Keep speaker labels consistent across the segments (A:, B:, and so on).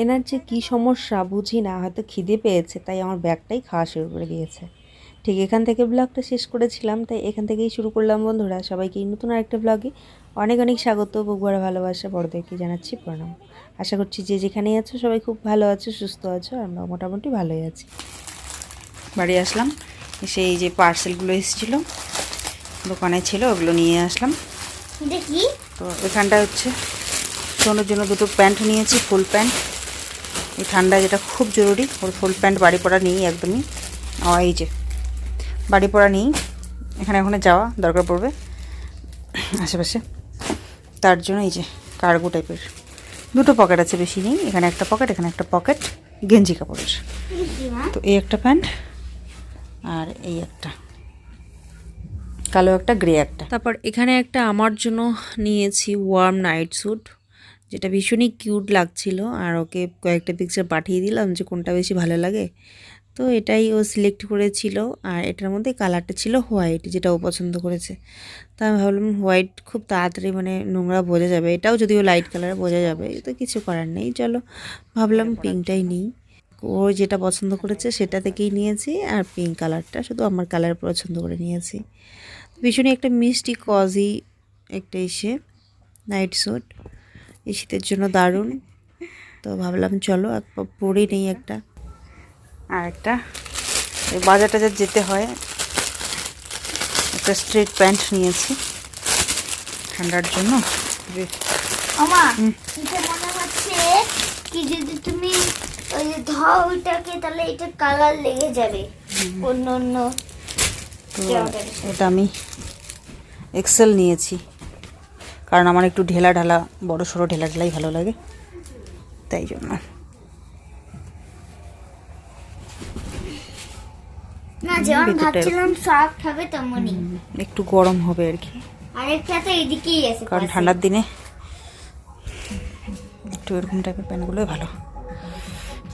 A: এনার যে কী সমস্যা বুঝি না হয়তো খিদে পেয়েছে তাই আমার ব্যাগটাই খাওয়া শুরু করে দিয়েছে। ঠিক এখান থেকে ব্লগটা শেষ করেছিলাম তাই এখান থেকেই শুরু করলাম বন্ধুরা। সবাইকে এই নতুন আরেকটা ব্লগে অনেক অনেক স্বাগত বুকবার ভালোবাসা বড়দেরকে জানাচ্ছি প্রণাম। আশা করছি যে যেখানেই আছো সবাই খুব ভালো আছো সুস্থ আছো আমরা মোটামুটি ভালোই আছি।
B: বাড়ি আসলাম এসে এই যে পার্সেলগুলো এসেছিল দোকানে ছিল ওগুলো নিয়ে আসলাম।
C: দেখি
B: তো এখানটা হচ্ছে সোনোর জন্য দুটো প্যান্ট নিয়েছি ফুল প্যান্ট। এই ঠান্ডা যেটা খুব জরুরি, ওর ফুল প্যান্ট বাড়ি পরা নেই একদমই। এই যে, বাড়ি পরা নেই, এখানে ওখানে যাওয়া দরকার পড়বে। আশেপাশে, তার জন্য এই যে কার্গো টাইপের দুটো পকেট আছে, বেশি নেই, এখানে একটা পকেট এখানে একটা পকেট গেঞ্জি কাপড়ের। তো এই একটা প্যান্ট আর এই একটা। কালো একটা গ্রে একটা।
A: তারপর এখানে একটা আমার জন্য নিয়েছি ওয়ার্ম নাইট স্যুট যেটা ভীষণই কিউট লাগছিল আর ওকে কয়েকটা পিকচার পাঠিয়ে দিলাম যে কোনটা বেশি ভালো লাগে। তো এটাই ও সিলেক্ট করেছিল আর এটার মধ্যে কালারটা ছিল হোয়াইট যেটা ও পছন্দ করেছে। তা আমি ভাবলাম হোয়াইট খুব তাড়াতাড়ি মানে নোংরা বোঝা যাবে। এটাও যদিও লাইট কালারে বোঝা যাবে তো কিছু করার নেই চলো। ভাবলাম পিঙ্কটাই নিই। ও যেটা পছন্দ করেছে সেটা থেকেই নিয়েছি আর পিঙ্ক কালারটা শুধু আমার কালার পছন্দ করে নিয়েছি। ভীষণই একটা মিষ্টি কজি একটা এসে নাইট স্যুট এই শীতের জন্য দারুণ। তো ভাবলাম চলো পরে নেই একটা।
B: আর একটা বাজার টাজার যেতে হয় একটা স্ট্রেট প্যান্ট নিয়েছি ঠান্ডার জন্য।
C: মনে হচ্ছে কি যদি তুমি ওই যে ধোয়া ওইটাকে তাহলে এটা কালার লেগে যাবে। অন্য অন্য
B: এটা আমি এক্সেল নিয়েছি। কারণ আমার একটু ঢেলা ঢালা বড় সড়ো ঢেলা ঢেলাই ভালো লাগে। তাই জন্য। একটু গরম হবে আর কি। কারণ ঠান্ডার দিনে একটু এরকম টাইপের প্যান্টগুলোই ভালো।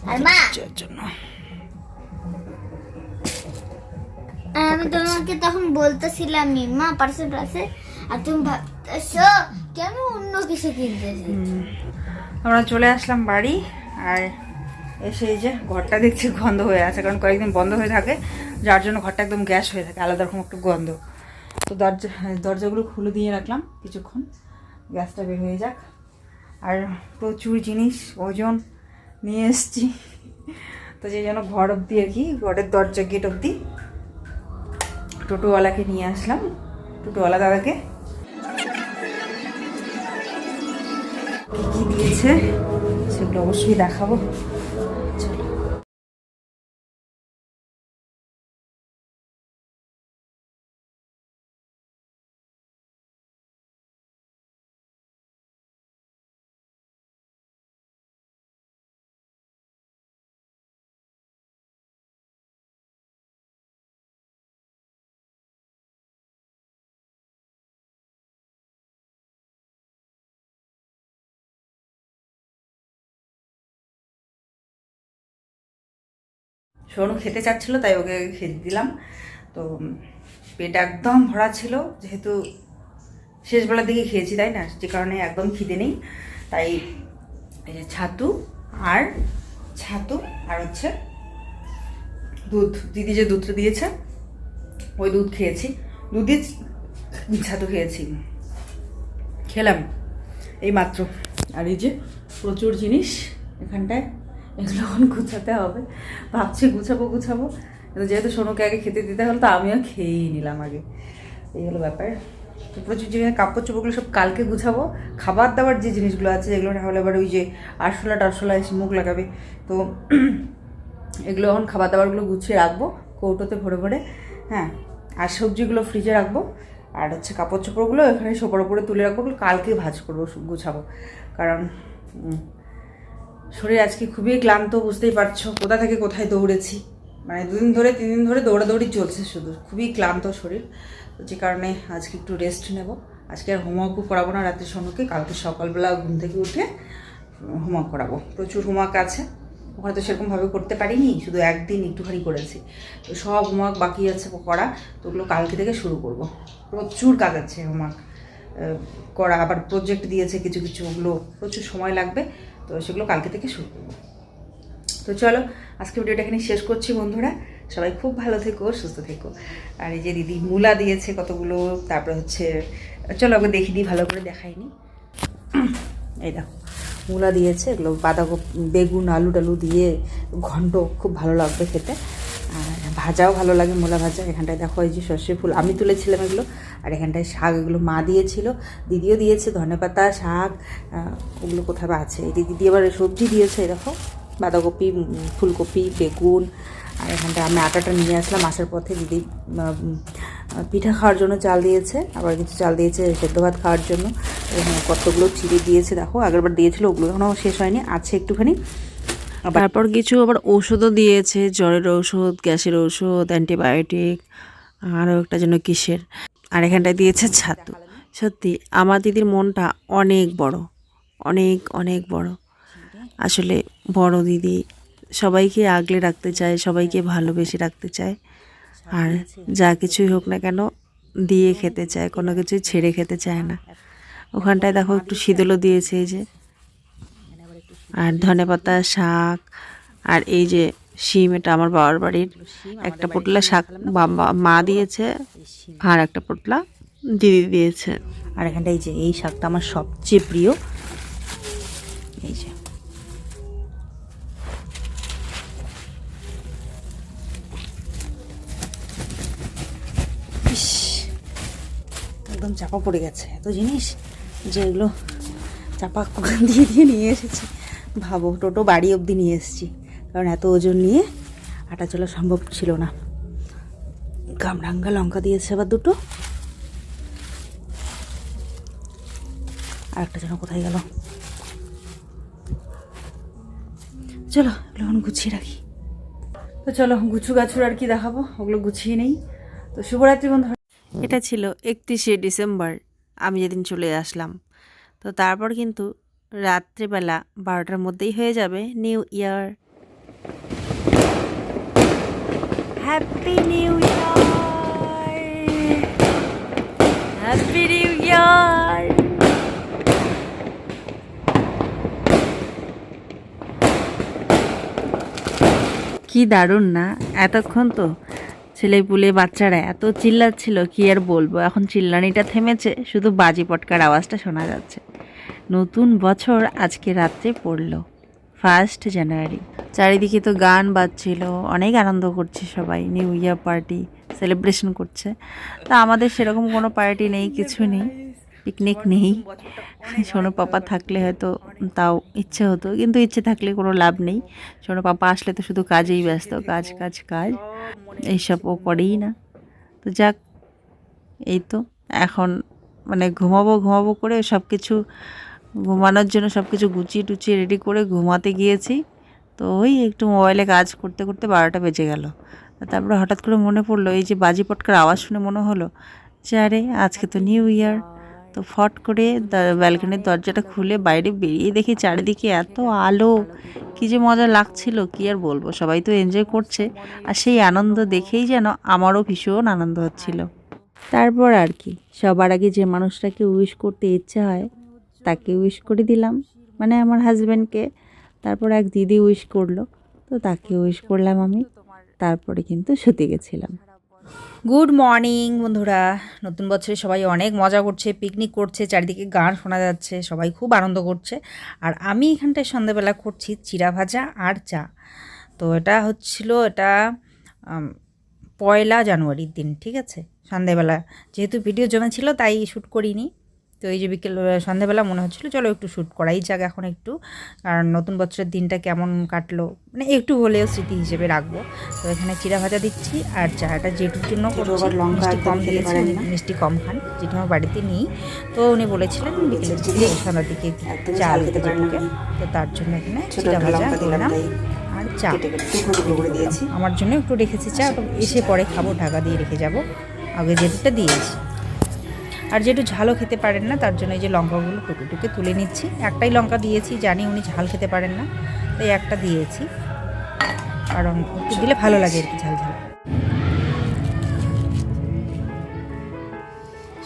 C: আর মা!
B: জন্য।
C: আমি তোমাকে তখন বলতেছিলাম মা পার্সে পার্সে আর তুমি কেন অন্য কিছু কিনতেছো
B: আমরা চলে আসলাম বাড়ি, আর এসে এই যে ঘরটা দেখছি গন্ধ হয়ে আছে, কারণ কয়েকদিন বন্ধ হয়ে থাকে, যার জন্য ঘরটা একদম গ্যাস হয়ে থাকে, আলাদা রকম একটু গন্ধ। তো দরজা, দরজাগুলো খুলে দিয়ে রাখলাম কিছুক্ষণ, গ্যাসটা বের হয়ে যাক। আর প্রচুর জিনিস, ওজন নিয়ে এসছি। তো যে যেন ঘর অবধি আর কি, ঘরের দরজা গেট অবধি। টোটোওয়ালাকে নিয়ে আসলাম, টোটোওয়ালা দাদাকে। দিয়েছে সেগুলো অবশ্যই দেখাবো। সোনু খেতে চাচ্ছিল, তাই ওকে খেতে দিলাম। তো পেট একদম ভরা ছিল, যেহেতু শেষবেলার দিকে খেয়েছি, তাই না? যে কারণে একদম খিদে নেই। তাই ছাতু আর ছাতু আর হচ্ছে দুধ। দিদি যে দুধটা দিয়েছে, ওই দুধ খেয়েছি। দুধ দিয়ে ছাতু খেয়েছি। খেলাম। এই মাত্র। আর এই যে প্রচুর জিনিস এখানটায়। এগুলো এখন গুছাতে হবে। ভাবছি গুছাবো গুছাবো। কিন্তু যেহেতু সোনুকে আগে খেতে দিতে হলো, তো আমিও খেয়েই নিলাম আগে। এই হলো ব্যাপার। প্রচুর জিনিস কাপড় চোপড়গুলো সব কালকে গুছাবো, খাবার দাবার যে জিনিসগুলো আছে, যেগুলো তাহলে এবার ওই যে আরশোলা টারশোলা এসে মুখ লাগাবে। তো এগুলো এখন খাবার দাবারগুলো গুছিয়ে রাখব, কৌটোতে ভরে ভরে হ্যাঁ। আর সবজিগুলো ফ্রিজে রাখব। আর হচ্ছে কাপড় চোপড়গুলো এখানে সোপার উপরে তুলে রাখব, কালকে ভাজ করব, গুছাবো। কারণ শরীর আজকে খুবই ক্লান্ত, বুঝতেই পারছ। কোথা থেকে কোথায় দৌড়েছি? মানে দুদিন ধরে, তিন দিন ধরে দৌড়াদৌড়ি চলছে শুধু। খুবই ক্লান্ত শরীর। যে কারণে আজকে একটু রেস্ট নেব। আজকে আর হোমওয়ার্কও করাবো না রাত্রে সোনুকে। কালকে সকালবেলা ঘুম থেকে উঠে হোমওয়ার্ক করাবো। প্রচুর হোমওয়ার্ক আছে। ওখানে তো সেরকমভাবে করতে পারিনি, শুধু একদিন একটুখানি করেছি। তো সব হোমওয়ার্ক বাকি আছে করা। তো ওগুলো কালকে থেকে শুরু করব। প্রচুর কাজ আছে হোমওয়ার্ক করা। আবার প্রজেক্ট দিয়েছে কিছু কিছু। ওগুলো প্রচুর সময় লাগবে। তো সেগুলো কালকে থেকে শুরু করব। তো চলো, আজকে ভিডিওটা এখানে শেষ করছি বন্ধুরা। সবাই খুব ভালো থেকো, সুস্থ থেকো। আর এই যে দিদি মূলা দিয়েছে কতগুলো, তারপরে হচ্ছে, চলো আমাকে দেখি দিই, ভালো করে দেখাইনি এই দেখো, মূলা দিয়েছে, এগুলো বাঁধাকপি, বেগুন আলু টালু দিয়ে ঘন্ট, খুব ভালো লাগবে খেতে। আর ভাজাও ভালো লাগে, মূলা ভাজা। এখানটায় দেখো এই যে সর্ষে ফুল, আমি তুলেছিলাম এগুলো, আর এখানটায় শাক এগুলো মা দিয়েছিল। দিদিও দিয়েছে ধনেপাতা শাক ওগুলো কোথাও আছে। এই দিদি আবার সবজি দিয়েছে দেখো, বাঁধাকপি ফুলকপি, বেগুন, আর এখানটা আমি আটাটা নিয়ে আসলাম। আসার পথে দিদি পিঠা খাওয়ার জন্য চাল দিয়েছে, আবার কিছু চাল দিয়েছে সেদ্ধ ভাত খাওয়ার জন্য। কতগুলো চিড়ে দিয়েছে, দেখো, আগেরবার দিয়েছিল, ওগুলো এখনও শেষ হয়নি, আছে একটুখানি।
A: তারপর কিছু আবার ওষুধও দিয়েছে, জ্বরের ওষুধ গ্যাসের ওষুধ অ্যান্টিবায়োটিক, আরও একটা যেন কিসের। আর এখানটায় দিয়েছে ছাতু। সত্যি, আমার দিদির মনটা অনেক বড়, অনেক অনেক বড়। আসলে বড় দিদি, সবাইকে আগলে রাখতে চায়, সবাইকে ভালোবেসে রাখতে চায়। আর যা কিছুই হোক না কেন, দিয়ে খেতে চায়, কোনো কিছুই ছেড়ে খেতে চায় না। ওখানটায় দেখো একটু শীতলও দিয়েছে এই যে। আর ধনেপাতা শাক আর এই যে শিম এটা আমার বাবার বাড়ির একটা পোটলা শাক মা দিয়েছে আর একটা পোটলা দিদি দিয়েছে।
B: আর এখানটা এই যে এই শাকটা আমার সবচেয়ে প্রিয়। এই যে। একদম চাপা পড়ে গেছে। এত জিনিস যে এগুলো চাপা দিয়ে দিয়ে নিয়ে এসেছি। ভাবো, টোটো বাড়ি অবধি নিয়ে এসেছি। কারণ এত ওজন নিয়ে হাঁটা চলা সম্ভব ছিল না। কামরাঙ্গা লঙ্কা দিয়েছে আবার দুটো। আর একটা যেন কোথায় গেল। চলো, এগুলো এখন গুছিয়ে রাখি। তো চলো, গুছু গাছুর আর কি দেখাবো, ওগুলো গুছিয়ে নেই। তো শুভরাত্রি বন্ধু
A: এটা ছিল একত্রিশে ডিসেম্বর, আমি যেদিন চলে আসলাম। তো তারপর কিন্তু রাত্রেবেলা বারোটার মধ্যেই হয়ে যাবে new year. Happy new year happy new year কি দারুণ না? এতক্ষণ তো ছেলে পুলে বাচ্চারা এত চিল্লাচ্ছিল কি আর বলব? এখন চিল্লানিটা থেমেছে শুধু বাজি পটকার আওয়াজটা শোনা যাচ্ছে। নতুন বছর আজকে রাত্রে পড়ল ফার্স্ট জানুয়ারি চারিদিকে তো গান বাজছিল, অনেক আনন্দ করছে সবাই নিউ ইয়ার পার্টি সেলিব্রেশন করছে। তা আমাদের সেরকম কোনো পার্টি নেই, কিছু নেই পিকনিক নেই। সোনু পাপা থাকলে হয়তো তাও ইচ্ছে হতো, কিন্তু ইচ্ছে থাকলে কোনো লাভ নেই। সোনু পাপা আসলে তো শুধু কাজেই ব্যস্ত, কাজ কাজ কাজ এইসব ও করেই না। তো যাক, এই তো, এখন মানে ঘুমাবো ঘুমাবো করে সব কিছু ঘুমানোর জন্য সব কিছু গুছিয়ে টুচিয়ে রেডি করে ঘুমাতে গিয়েছি। তো ওই একটু মোবাইলে কাজ করতে করতে বারোটা বেজে গেল। তারপরে হঠাৎ করে মনে পড়ল, এই যে বাজি পটকার আওয়াজ শুনে মনে হলো যে, আরে, আজকে তো নিউ ইয়ার তো ফট করে ব্যালকনির দরজাটা খুলে বাইরে বেরিয়ে দেখি চারিদিকে এত আলো। কি যে মজা লাগছিল, কি আর বলব? সবাই তো এনজয় করছে। আর সেই আনন্দ দেখেই যেন আমারও ভীষণ আনন্দ হচ্ছিল। তারপর আর কি, সবার আগে যে মানুষটাকে উইশ করতে ইচ্ছে হয়, তাকে উইশ করে দিলাম। মানে আমার হাজব্যান্ডকে তারপর এক দিদি উইশ করল, তো তাকে উইশ করলাম আমি, তারপরে কিন্তু শুতে গেছিলাম।
B: গুড মর্নিং বন্ধুরা। নতুন বছরে সবাই অনেক মজা করছে পিকনিক করছে, চারিদিকে গান শোনা যাচ্ছে, সবাই খুব আনন্দ করছে। আর আমি এখানটায় সন্ধ্যাবেলা করছি চিরা ভাজা আর চা। তো এটা হচ্ছিল, এটা পয়লা জানুয়ারির দিন ঠিক আছে? সন্ধ্যাবেলা যেহেতু ভিডিও জমে ছিল তাই শ্যুট করিনি। তো এই যে বিকেল সন্ধ্যাবেলা মনে হচ্ছিল চলো একটু শ্যুট করাই যাক এখন একটু। কারণ নতুন বছরের দিনটা কেমন কাটলো মানে একটু হলেও স্মৃতি হিসেবে রাখব। তো এখানে চিরা ভাজা দিচ্ছি আর চাটা জেঠুর জন্য মিষ্টি কম দিয়েছি
C: না।
B: মিষ্টি কম খান যেটা আমার বাড়িতে নেই। তো উনি বলেছিলেন বিকেলের দিকে সন্ধ্যার দিকে চা দিতে জেঠুকে তো তার জন্য এখানে চিরা ভাজা
C: দিলাম
B: আর চা।
C: দিয়েছি।
B: আমার জন্য একটু রেখেছি চা এসে পরে খাব ঢাকা দিয়ে রেখে যাব। আগে যেটুটা দিয়েছি। আর যেটু ঝালও খেতে পারেন না তার জন্য এই যে লঙ্কাগুলো টুকে টুকে তুলে নিচ্ছি। একটাই লঙ্কা দিয়েছি জানি উনি ঝাল খেতে পারেন না তাই একটা দিয়েছি। কারণ একটু দিলে ভালো লাগে আর কি ঝাল ঝাল।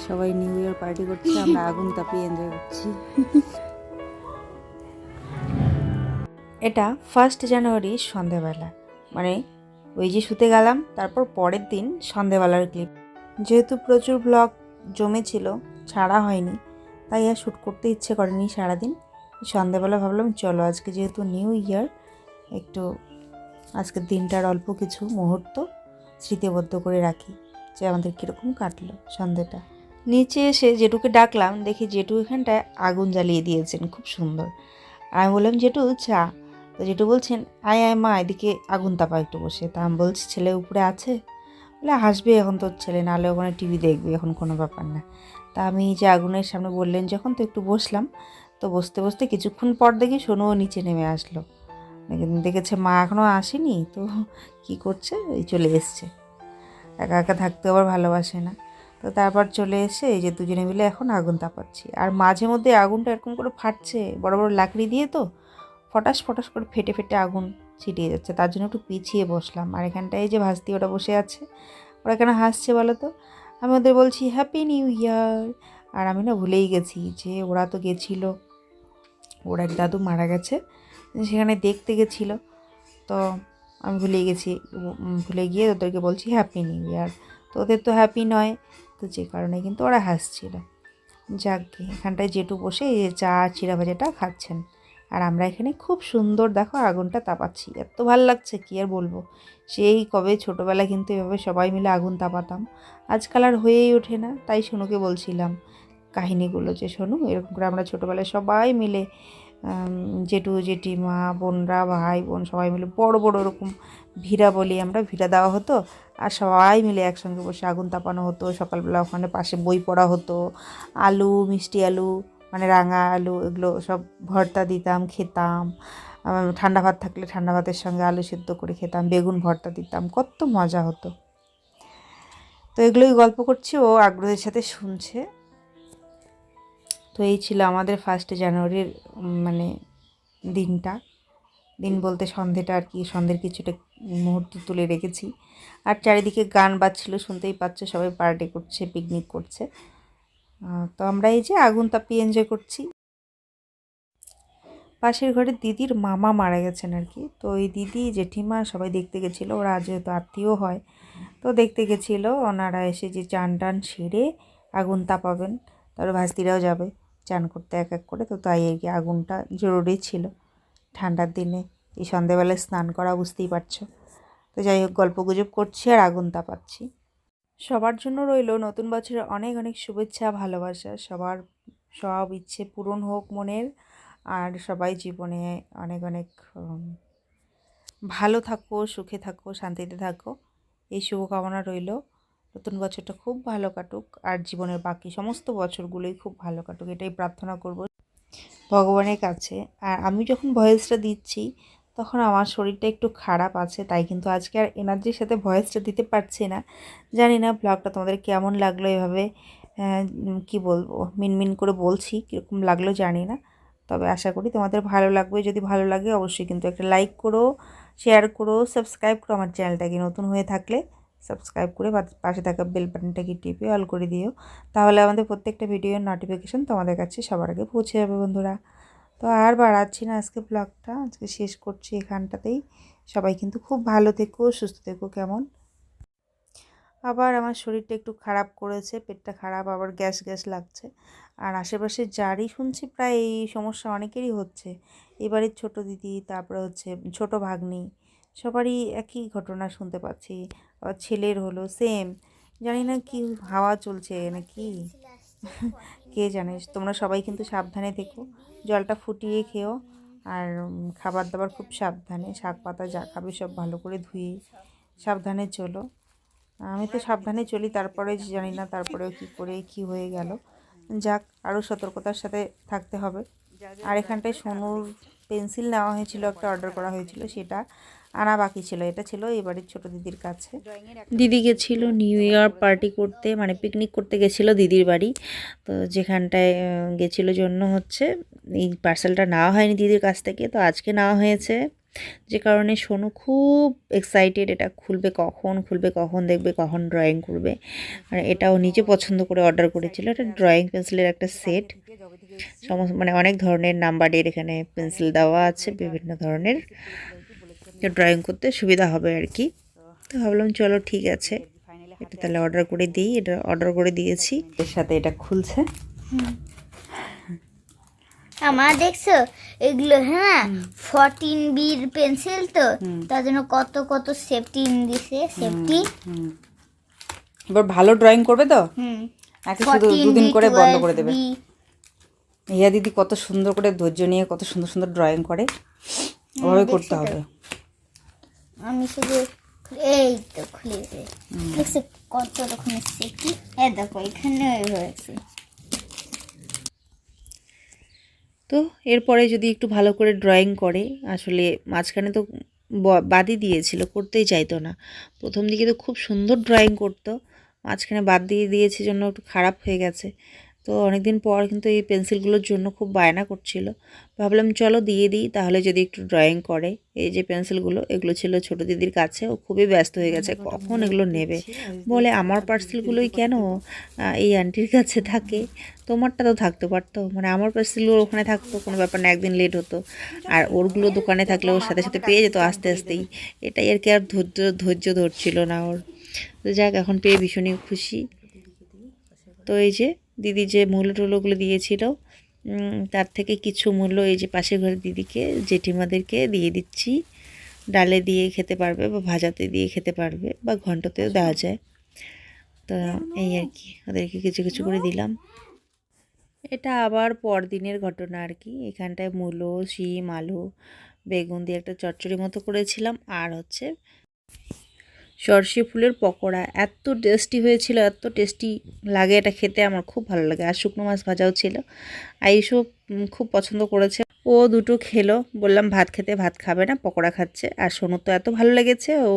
B: সবাই নিউ ইয়ার পার্টি করছে আমরা আগুন তাপিয়ে এনজয় করছি।
A: এটা ফার্স্ট জানুয়ারি সন্ধেবেলা। মানে ওই যে শুতে গেলাম, তারপর পরের দিন সন্ধেবেলার ক্লিপ যেহেতু প্রচুর ব্লগ জমেছিল, ছাড়া হয়নি, তাই আর শ্যুট করতে ইচ্ছে করেনি সারাদিন। সন্ধেবেলা ভাবলাম, চলো আজকে যেহেতু নিউ ইয়ার একটু আজকের দিনটার অল্প কিছু মুহূর্ত স্মৃতিবদ্ধ করে রাখি যে আমাদের কীরকম কাটলো সন্ধেটা। নিচে এসে জেটুকে ডাকলাম, দেখি জেঠু এখানটায় আগুন জ্বালিয়ে দিয়েছেন, খুব সুন্দর। আমি বললাম, জেঠু চা। তো জেঠু বলছেন, আয় আয় মা, এদিকে আগুন তাপা একটু বসে। তা আমি বলছি, ছেলে উপরে আছে? বলে হাসবে এখন তোর ছেলে, নাহলে ওখানে টিভি দেখবে, এখন কোনো ব্যাপার না। তা আমি যে আগুনের সামনে বললেন যখন, তো একটু বসলাম। তো বসতে বসতে কিছুক্ষণ পর দেখি সোনুও নিচে নেমে আসলো। দেখেছে মা এখনও আসেনি, তো কি করছে? এই চলে এসছে। একা একা থাকতে আবার ভালোবাসে না। তো তারপর চলে এসে এই যে দুজনে মিলে এখন আগুন তাপাচ্ছি। আর মাঝে মধ্যে আগুনটা এরকম করে ফাটছে, বড় বড় লাকড়ি দিয়ে তো। ফটাস ফটাস করে ফেটে ফেটে আগুন ছিটিয়ে যাচ্ছে। তার জন্য একটু পিছিয়ে বসলাম। আর এখানটায় যে ভাস্তি ওটা বসে আছে, ওরা কেন হাসছে বলো তো? আমি ওদের বলছি হ্যাপি নিউ ইয়ার আর আমি না ভুলেই গেছি যে ওরা তো গেছিল, ওর এক দাদু মারা গেছে, সেখানে দেখতে গেছিল। তো আমি ভুলে গেছি ভুলে গিয়ে ওদেরকে বলছি হ্যাপি নিউ ইয়ার তো ওদের তো হ্যাপি নয়, তো যে কারণে কিন্তু ওরা হাসছিল। যাক, এখানটায় জেঠু বসে এই যে চা চিরা ভাজাটা খাচ্ছেন। আর আমরা এখানে খুব সুন্দর, দেখো আগুনটা তাপাচ্ছি। এত ভালো লাগছে, কি আর বলব? সেই কবে ছোটোবেলা কিন্তু এভাবে সবাই মিলে আগুন তাপাতাম। আজকাল আর হয়েই ওঠে না, তাই সোনুকে বলছিলাম কাহিনিগুলো যে শোনো এরকম করে আমরা ছোটোবেলায় সবাই মিলে জেঠু, জেঠিমা, বোনরা, ভাই, বোন, সবাই মিলে বড় বড় ওরকম ভিড়া বলি আমরা, ভিড়া দেওয়া হতো। আর সবাই মিলে একসঙ্গে বসে আগুন তাপানো হতো। সকালবেলা ওখানে পাশে বই পড়া হতো। আলু, মিষ্টি আলু মানে রাঙা আলু এগুলো সব ভর্তা দিতাম, খেতাম। ঠান্ডা ভাত থাকলে ঠান্ডা ভাতের সঙ্গে আলু সেদ্ধ করে খেতাম, বেগুন ভর্তা দিতাম, কত মজা হতো। তো এগুলোই গল্প করছি, ও আগ্রহের সাথে শুনছে। তো এই ছিল আমাদের ফার্স্টে জানুয়ারির মানে দিনটা। দিন বলতে সন্ধেটা আর কি, সন্ধ্যের কিছুটা মুহূর্ত তুলে রেখেছি। আর চারিদিকে গান বাজছিল, শুনতেই পাচ্ছ সবাই পার্টি করছে পিকনিক করছে। তো আমরা এই যে আগুন তাপিয়ে এনজয় করছি। পাশের ঘরে দিদির মামা মারা গেছেন আর কি তো ওই দিদি, জেঠিমা সবাই দেখতে গেছিল, ওরা যেহেতু আত্মীয় হয়, তো দেখতে গেছিল, ওনারা এসে যে চান টান সেরে আগুন তাপাবেন, তারপরে ভাস্তিরাও যাবে চান করতে এক এক করে, তো তাই আর কি আগুনটা জরুরি ছিল। ঠান্ডার দিনে এই সন্ধেবেলায় স্নান করা বুঝতেই পারছ। তো যাই হোক গল্প গুজব করছি আর আগুন তাপাচ্ছি। সবার জন্য রইল নতুন বছরের অনেক অনেক শুভেচ্ছা, ভালোবাসা। সবার সব ইচ্ছে পূরণ হোক মনের, আর সবাই জীবনে অনেক অনেক ভালো থাকো, সুখে থাকো, শান্তিতে থাকো। এই শুভকামনা রইল। নতুন বছরটা খুব ভালো কাটুক, আর জীবনের বাকি সমস্ত বছরগুলোই খুব ভালো কাটুক, এটাই প্রার্থনা করব ভগবানের কাছে। আর আমি যখন ভয়েসটা দিচ্ছি তখন আমার শরীরটা একটু খারাপ আছে, তাই কিন্তু আজকে আর এনার্জির সাথে ভয়েসটা দিতে পারছি না। জানি না ব্লগটা তোমাদের কেমন লাগল এভাবে কি বলব, মিনমিন করে বলছি, কীরকম লাগল জানি না। তবে আশা করি তোমাদের ভালো লাগবে, যদি ভালো লাগে অবশ্যই কিন্তু একটা লাইক করো শেয়ার করো সাবস্ক্রাইব করো আমার চ্যানেলটাকে নতুন হয়ে থাকলে সাবস্ক্রাইব করে পাশে থাকা বেল বাটনটাকে টিপে অল করে দিও। তাহলে আমাদের প্রত্যেকটা ভিডিওর নোটিফিকেশন তোমাদের কাছে সবার আগে পৌঁছে যাবে বন্ধুরা। তো আর বাড়াচ্ছি না আজকে ব্লগটা আজকে শেষ করছি এখানটাতেই। সবাই কিন্তু খুব ভালো থেকো সুস্থ থেকো কেমন? আবার আমার শরীরটা একটু খারাপ করেছে পেটটা খারাপ আবার গ্যাস গ্যাস লাগছে। আর আশেপাশে যারই শুনছি প্রায় এই সমস্যা অনেকেরই হচ্ছে। এবারের ছোট দিদি তারপরে হচ্ছে ছোট ভাগ্নি সবারই একই ঘটনা শুনতে পাচ্ছি। আবার ছেলের হলো সেম জানি না কি হাওয়া চলছে নাকি? কে জানে তোমরা সবাই কিন্তু সাবধানে থেকো। জলটা ফুটিয়ে খেও। আর খাবার দাবার খুব সাবধানে শাক পাতা যা খাবে সব ভালো করে ধুয়ে সাবধানে চলো। আমি তো সাবধানে চলি, তারপরে জানি না তারপরেও কি করে, কি হয়ে গেল। যাক, আরও সতর্কতার সাথে থাকতে হবে। আর এখানটায় সোনুর পেন্সিল নেওয়া হয়েছিল, একটা অর্ডার করা হয়েছিল সেটা আনা বাকি ছিল। এটা ছিল এই বাড়ির ছোট দিদির কাছে। দিদি গেছিল নিউ ইয়ার পার্টি করতে মানে পিকনিক করতে গেছিল দিদির বাড়ি। তো যেখানটায় গেছিল গেছিল জন্য হচ্ছে, এই পার্সেলটা নেওয়া হয়নি দিদির কাছ থেকে, তো আজকে নেওয়া হয়েছে। যে কারণে সোনু খুব এক্সাইটেড এটা খুলবে কখন খুলবে কখন দেখবে কখন ড্রয়িং করবে। আর এটাও নিজে পছন্দ করে অর্ডার করেছিল। এটা ড্রয়িং পেন্সিলের একটা সেট সমস্ত মানে অনেক ধরনের নাম্বারের এখানে পেন্সিল দেওয়া আছে বিভিন্ন ধরনের। ড্রয়িং করতে সুবিধা হবে আর কি। তো ভাবলাম চলো ঠিক আছে। এটা তাহলে অর্ডার করে দিই এটা অর্ডার করে দিয়েছি।
B: এর সাথে এটা খুলছে।
C: আমার দেখছ? এগুলো হ্যাঁ ফর্টিন বির পেন্সিল তো। তার জন্য কত কত সেফটি দিছে সেফটি।
B: এবার ভালো ড্রয়িং করবে তো?
C: হুম।
B: নাকি শুধু দুদিন করে বন্ধ করে দেবে? ইয়া দিদি কত সুন্দর করে ধৈর্য নিয়ে কত সুন্দর সুন্দর ড্রয়িং করে। ওভাবে করতে হবে।
C: আমি শুধু এই তো খুলেছে দেখছ কত রকমের সেফটি এ দেখো এখানে রয়েছে
A: তো এরপরে যদি একটু ভালো করে ড্রয়িং করে, আসলে মাঝখানে তো বাদই দিয়েছিল, করতেই চাইতো না। প্রথম দিকে তো খুব সুন্দর ড্রয়িং করতো, মাঝখানে বাদ দিয়ে দিয়েছে জন্য একটু খারাপ হয়ে গেছে। তো অনেকদিন পর কিন্তু এই পেন্সিলগুলোর জন্য খুব বায়না করছিল। ভাবলাম চলো দিয়ে দিই তাহলে যদি একটু ড্রয়িং করে। এই যে পেন্সিলগুলো এগুলো ছিল ছোট দিদির কাছে ও খুবই ব্যস্ত হয়ে গেছে কখন এগুলো নেবে? বলে আমার পার্সেলগুলোই কেন এই আন্টির কাছে থাকে? তোমারটা তো থাকতে পারতো? মানে আমার পার্সেলগুলো ওখানে থাকতো কোনো ব্যাপার না একদিন লেট হতো। আর ওরগুলো দোকানে থাকলে ওর সাথে সাথে পেয়ে যেত আস্তে আস্তেই। এটাই আর কি আর ধৈর্য ধৈর্য ধরছিল না ওর। তো যাক এখন পেয়ে ভীষণই খুশি। তো এই যে দিদি যে মূল্য টুলোগুলো দিয়েছিল তার থেকে কিছু মূল্য এই যে পাশের ঘরের দিদিকে, জেঠিমাদেরকে দিয়ে দিচ্ছি। ডালে দিয়ে খেতে পারবে বা ভাজাতে দিয়ে খেতে পারবে বা ঘন্টতেও দেওয়া যায়। তো এই আর কি, ওদেরকে কিছু কিছু করে দিলাম। এটা আবার পরদিনের ঘটনা আর কি। এখানটায় মূলো, শিম, আলু, বেগুন দিয়ে একটা চচ্চড়ি মতো করেছিলাম। আর হচ্ছে সর্ষে ফুলের পকোড়া। এত টেস্টি হয়েছিল, এত টেস্টি লাগে এটা খেতে, আমার খুব ভালো লাগে। আর শুকনো মাছ ভাজাও ছিল। আইসও খুব পছন্দ করেছে। ও দুটো খেলো, বললাম ভাত খেতে ভাত খাবে না, পকোড়া খাচ্ছে। আর সোনুর তো এত ভালো লেগেছে, ও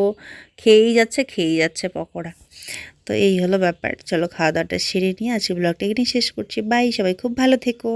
A: খেয়েই যাচ্ছে খেয়েই যাচ্ছে পকোড়া। তো এই হলো ব্যাপার। চলো খাওয়া দাওয়াটা সেরে নিয়ে আজকে ব্লগটা এখানেই শেষ করছি। বাই সবাই খুব ভালো থেকো।